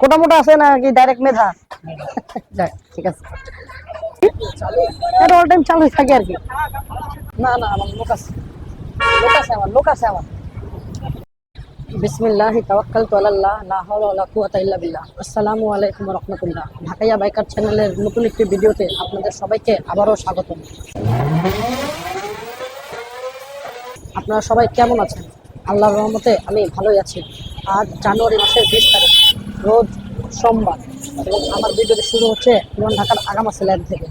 কোটা মোটা আছে না কি ডাইরেক্ট মেধা? যাক, ঠিক আছে। এটা অল টাইম চালু থাকে আর কি। না না আমার লোক আছে। লোক আছে আমার লোক আছে আমার। বিসমিল্লাহ তাওয়াক্কালতু আলাল্লাহ লা হাওলা ওয়ালা কুওয়াতা ইল্লা বিল্লাহ। আসসালামু আলাইকুম রাহমাতুল্লাহ। ঢাকাইয়া বাইকার চ্যানেলের নতুন একটি ভিডিওতে আপনাদের সবাইকে আবারও স্বাগতম। আপনারা সবাই কেমন আছেন? আল্লাহর রহমতে আমি ভালোই আছি। আজ জানুয়ারি মাসের বিশ তারিখ। রোজ সোমবার এবং আমার ভিডিওটি শুরু হচ্ছে পুরান ঢাকার আগামাসি লাইন থেকে।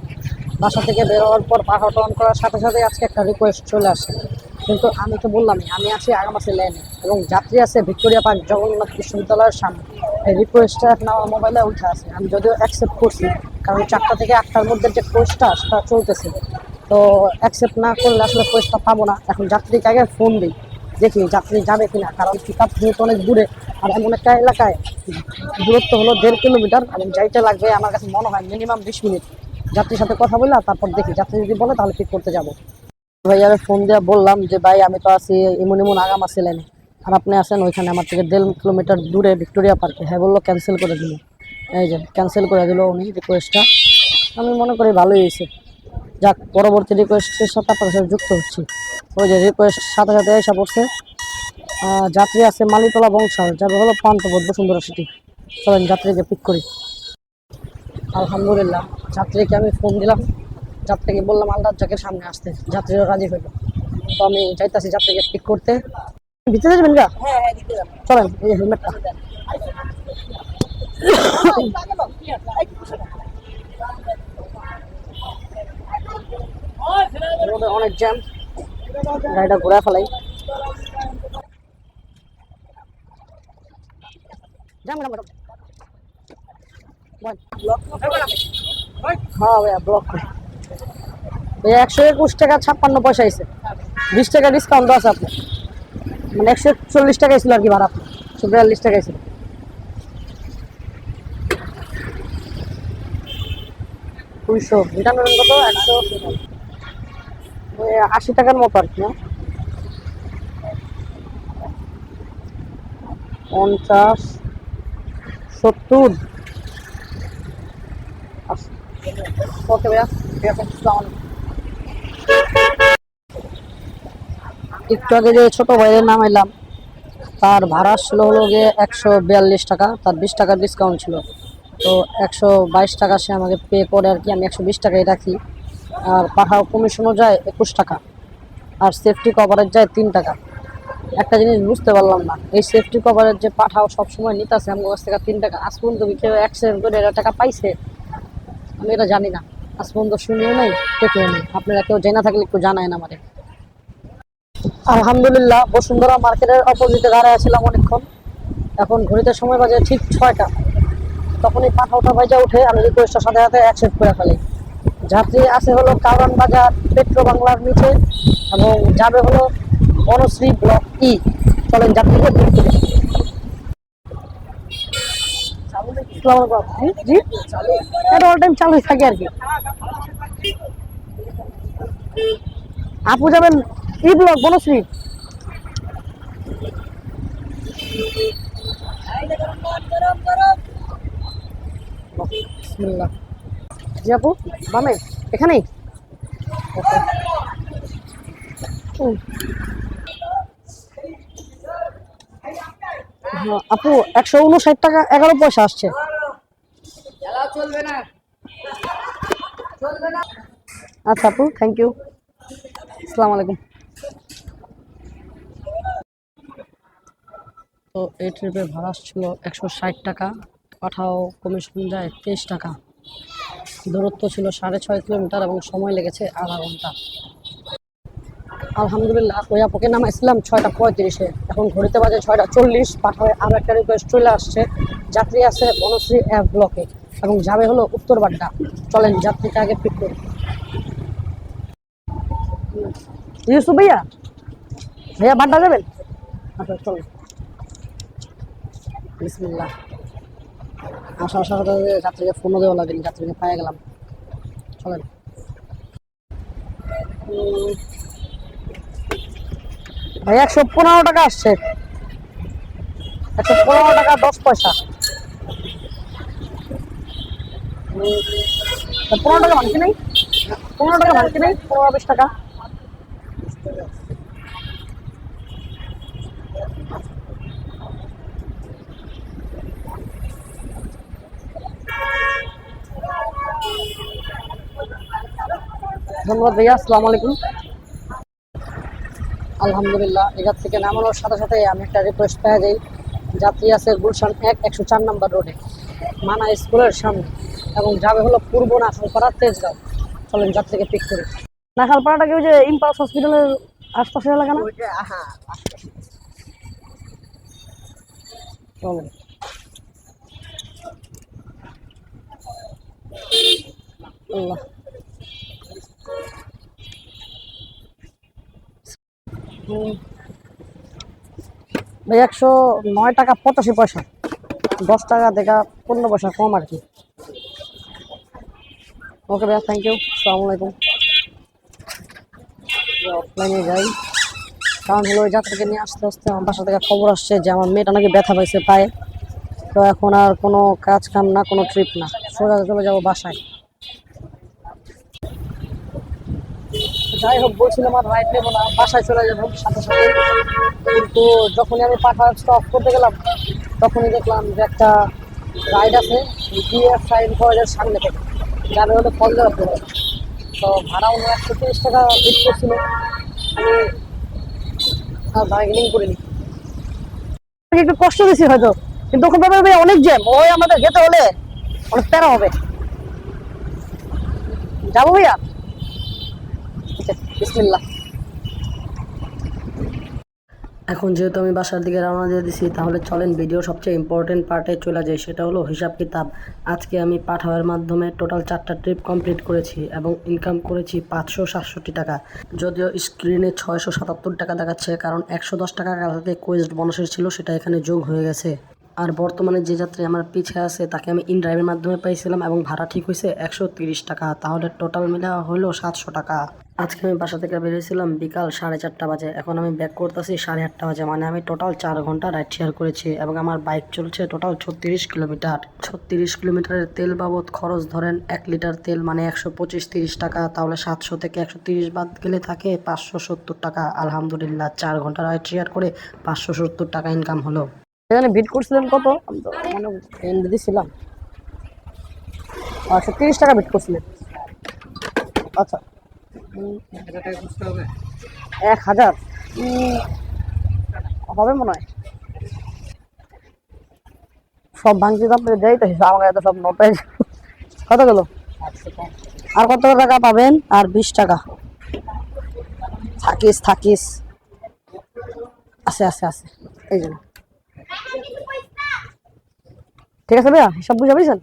বাসা থেকে বের হওয়ার পর পাহাড় অন করার সাথে সাথে আজকে একটা রিকোয়েস্ট চলে আসে। কিন্তু আমি তো বললামই, আমি আছি আগামাসি লাইনে এবং যাত্রী আছে ভিক্টোরিয়া পার্ক জগন্নাথ বিশ্ববিদ্যালয়ের সামনে। এই রিকোয়েস্টটা এখন আমার মোবাইলে উঠে আছে। আমি যদিও অ্যাকসেপ্ট করছি, কারণ চারটা থেকে আটটার মধ্যে যে কোর্সটা সেটা চলতেছে। তো অ্যাকসেপ্ট না করলে আসলে কোর্সটা পাবো না। এখন যাত্রীকে আগে ফোন দিই। দেখি যাত্রী যাবে কিনা? কারণ পিক আপ অনেক দূরে। আর এমন একটা এলাকায় দূরত্ব হলো দেড় কিলোমিটার এবং যাইতে লাগবে আমার কাছে মনে হয় মিনিমাম বিশ মিনিট। যাত্রীর সাথে কথা বললাম, তারপর দেখি। যাত্রী যদি বলে তাহলে পিক করতে যাব। ভাইয়ারে ফোন দিয়ে বললাম যে, ভাই, আমি তো আছি ইমন ইমন আগাম আছি আর আপনি আসেন ওইখানে আমার থেকে দেড় কিলোমিটার দূরে ভিক্টোরিয়া পার্কে। হ্যাঁ বলল ক্যান্সেল করে দিল। এই যে ক্যান্সেল করে দিল উনি রিকোয়েস্টটা আমি মনে করি ভালোই হয়েছে। যাক, পরবর্তী রিকোয়েস্টের সাথে আপনার সাথে যুক্ত হচ্ছি। ওই যে রিকোয়েস্ট সাথে সাথে এসে পড়ছে। যাত্রী আছে মালিতলা বংশাল যাবে হলো পান্তবোধ বসুন্ধরা সিটি চলেন যাত্রীকে পিক করি। আলহামদুলিল্লাহ যাত্রীকে আমি ফোন দিলাম। যাত্রীকে বললাম আলদার জাকের সামনে আসতে। যাত্রীরা রাজি হইল। তো আমি চাইতেছি যাত্রীকে পিক করতে। ভিতরে যাবেন গা? চলেন এই হেলমেটটা অনেক জ্যাম গাড়িটা ঘোরা ফেলাই। হ্যাঁ একশো একুশ টাকা ছাপ্পান্ন পয়সা আছে বিশ টাকা ডিসকাউন্ট আছে আপনার। মানে একশো চল্লিশ টাকা ছিল আর কি ভাড়া। একশো বিয়াল্লিশ টাকা ছিল দুইশো নেবেন কত? একশো। আশি টাকার মতো আর কি পঞ্চাশ, সত্তর। একটু আগে যে ছোট ভাইয়ের নাম এলাম, তার ভাড়া ছিল হলো গিয়ে একশো বিয়াল্লিশ টাকা, তার বিশ টাকার ডিসকাউন্ট ছিল। তো একশো বাইশ টাকা সে আমাকে পে করে আর কি, আমি একশো বিশ রাখি। আর পাঠাও কমিশনও যায় একুশ টাকা আর সেফটি কভারেজ যায় তিন টাকা। একটা জিনিস বুঝতে পারলাম না, এই সেফটি কভারেজ যে পাঠাও সবসময় নিতেছে আমার কাছ থেকে তিন টাকা। আজ পর্যন্ত কেউ অ্যাক্সিডেন্ট করে এটা টাকা পাইছে? আমি এটা জানি না। আজ পর্যন্ত শুনিও নাই, দেখেও নেই। আপনারা কেউ জেনে থাকলে একটু জানায় না আমাদের। আলহামদুলিল্লাহ, বসুন্ধরা মার্কেটের অপোজিটে দাঁড়ায় আছিলাম অনেকক্ষণ। এখন ঘড়িতে সময় বাজে ঠিক ছয়টা। তখনই পাঠা ওঠা বাজা উঠে আমি রিকোয়েস্টের সাথে সাথে অ্যাকসেপ্ট করে ফেলি। যাত্রী আছে হলো কারণ বাজার পেট্রো বাংলার নিচে এবং যাবে হলো বনশ্রী ব্লক ই। চলেন যাত্রীকে জি। এটা অল টাইম চালুই থাকে আর কি। আপু যাবেন ই ব্লক বনশ্রী। বিসমিল্লাহ। জি আপু বামে এখানেই। হ্যাঁ, আপু একশো উনষাট টাকা এগারো পয়সা আসছে। আচ্ছা আপু থ্যাংক ইউ আসসালামু আলাইকুম। তো এই ট্রিপের ভাড়া ছিল একশো ষাট টাকা পাঠাও কমিশন যায় তেইশ টাকা। দূরত্ব ছিল সাড়ে ছয় কিলোমিটার এবং সময় লেগেছে আধা ঘণ্টা। আলহামদুলিল্লাহ, ওই আপুকে নামাইছিলাম ছয়টা পঁয়ত্রিশে। এখন ঘড়িতে বাজে ছয়টা চল্লিশ, পাঠায় আরও একটা রিকোয়েস্ট চলে আসছে। যাত্রী আছে বনশ্রী অ্যাপ ব্লকে এবং যাবে হলো উত্তর বাড্ডা চলেন যাত্রীকে আগে পিক করি। ইউসু ভাইয়া? ভাইয়া বাড্ডা যাবেন? আচ্ছা চলেন। বিসমিল্লাহ। আসার সাথে সাথে যাত্রীকে ফোনও দেওয়া লাগেনি যাত্রীকে পায়ে গেলাম। চলেন। ভাই, একশো পনেরো টাকা আসছে। একশো পনেরো টাকা, দশ পয়সা। পনেরো টাকা মানছি নেই পনেরো টাকা মানছি নেই পনেরো বিশ টাকা। ধন্যবাদ ভাইয়া আসসালামু আলাইকুম। আলহামদুলিল্লাহ এখান থেকে নামানোর সাথে সাথে আমি একটা রিকোয়েস্ট পেয়ে যাই। যাত্রী আছে গুলশান এক একশো চার নম্বর রোডে মানা স্কুলের সামনে এবং যাবে হলো পূর্ব নাখালপাড়া তেজগাঁও। চলেন যাত্রীকে পিক করি। নাখালপাড়াটা কি ওই যে ইম্পালস হসপিটালের আশপাশের এলাকা না? চলেন। আল্লাহ। একশো নয় টাকা পঁচাশি পয়সা। দশ টাকা দেখা পনেরো পয়সা কম আর কি। ওকে ভাইয়া থ্যাংক ইউ আসসালামু আলাইকুম। অফলাইনে যাই। কারণ হলো ওই যাত্রাকে নিয়ে আসতে আসতে আমার বাসা থেকে খবর আসছে যে আমার মেয়েটা নাকি ব্যথা পাইছে পায়ে। তো এখন আর কোনো কাজ কাম না, কোনো ট্রিপ না। সোজা চলে যাব বাসায়। যাই হোক, বলছিলাম আর রাইড নেব না, বাসায় চলে যাব সাথে সাথে। কিন্তু যখনই আমি পাঠা স্টপ করতে গেলাম, তখনই দেখলাম যে একটা রাইড আছে বিএফ সাইন কলেজের সামনে থেকে। যার হলো ফল দেওয়া তো ভাড়া অন্য একশো তিরিশ টাকা বিট করছিল। আমি বার্গেনিং করিনি। একটু কষ্ট দিছি হয়তো, কিন্তু ওখানে ভাই অনেক জ্যাম ওই আমাদের যেতে হলে অনেক প্যারা হবে। যাব ভাইয়া? বিসমিল্লাহ। এখন যেহেতু আমি বাসার দিকে রওনা দিয়ে দিছি, তাহলে চলেন ভিডিও সবচেয়ে ইম্পর্টেন্ট পার্টে চলে যাই, সেটা হলো হিসাব কিতাব। আজকে আমি পাঠাওয়ার মাধ্যমে টোটাল চারটা ট্রিপ কমপ্লিট করেছি এবং ইনকাম করেছি পাঁচশো সাতষট্টি টাকা। যদিও স্ক্রিনে ছয়শো সাতাত্তর টাকা দেখাচ্ছে, কারণ একশো দশ টাকা কালকে কোয়েস্ট বোনাসের ছিল, সেটা এখানে যোগ হয়ে গেছে। আর বর্তমানে যে যাত্রী আমার পিছে আছে, তাকে আমি ইন ড্রাইভের মাধ্যমে পাইছিলাম এবং ভাড়া ঠিক হয়েছে একশো তিরিশ টাকা। তাহলে টোটাল মিলা হলো সাতশো টাকা। আজকে আমি বাসা থেকে বেরিয়েছিলাম বিকাল সাড়ে চারটা বাজে। এখন আমি ব্যাক করতেছি সাড়ে আটটা বাজে। মানে আমি টোটাল চার ঘণ্টা রাইড শেয়ার করেছি এবং আমার বাইক চলছে টোটাল ছত্রিশ কিলোমিটার। ছত্রিশ কিলোমিটারের তেল বাবদ খরচ ধরেন এক লিটার তেল মানে একশো পঁচিশ তিরিশ টাকা। তাহলে সাতশো থেকে একশো তিরিশ বাদ গেলে থাকে পাঁচশো সত্তর টাকা। আলহামদুলিল্লাহ, চার ঘণ্টা রাইড শেয়ার করে পাঁচশো সত্তর টাকা ইনকাম হলো। এখানে বিট করছিলেন কত? আমি তো মানে দিছিলাম। আচ্ছা তিরিশ টাকা বিট করছিলেন। আচ্ছা। এক হাজার। হবে মনে হয়। সব ভাঙছি দাম দেয় তো আমার কাছে সব নোটে কত গেল? আর কত টাকা পাবেন? আর বিশ টাকা। থাকিস থাকিস। আছে আছে আছে। এই জন্য ঠিক আছে ভাইয়া? সব বুঝে বুঝছেন?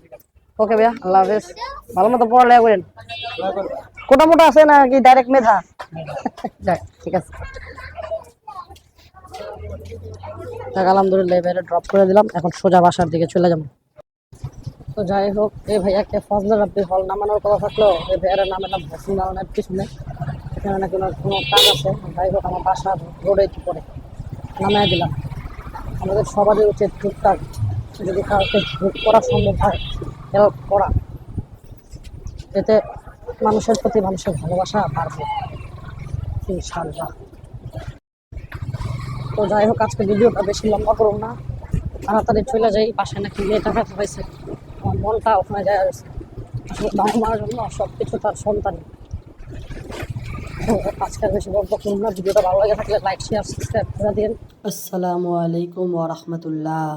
ওকে ভাইয়া, আল্লাহ হাফেজ। ভালো মতো পড়ালেখা করেন। কোটা মোটা আছে না কি ডাইরেক্ট মেধা? যাক, ঠিক আছে। যাক, আলহামদুলিল্লাহ, এবারে ড্রপ করে দিলাম। এখন সোজা বাসার দিকে চলে যাব। তো যাই হোক এই ভাইয়াকে ফজলে রাব্বি হল নামানোর কথা থাকল। এই ভাইয়ার নামে নাম ভসিন নামানোর পিছনে এখানে নাকি কোনো কাজ আছে। যাই হোক, আমার বাসার রোডে কি করে নামায় দিলাম। আমাদের সবারই উচিত টুকটাক। যদি কাউকে হেল্প করা সম্ভব হয় হেল্প করা। এতে মানুষের প্রতি মানুষের ভালোবাসা বাড়বে, ইনশাআল্লাহ। তো যাই হোক, আজকে ভিডিওটা বেশি লম্বা করুন না। তাড়াতাড়ি চলে যাই পাশে নাকি মেয়েটা ব্যথা হয়েছে আমার মনটা ওখানে যায় আসলে বাবা মার জন্য সব কিছু তার সন্তান আজকের বেশি গল্প করুন না, ভিডিওটা ভালো লাগে থাকলে লাইক শেয়ার সাবস্ক্রাইব করে দিন। আসসালামু আলাইকুম ওয়া রাহমাতুল্লাহ।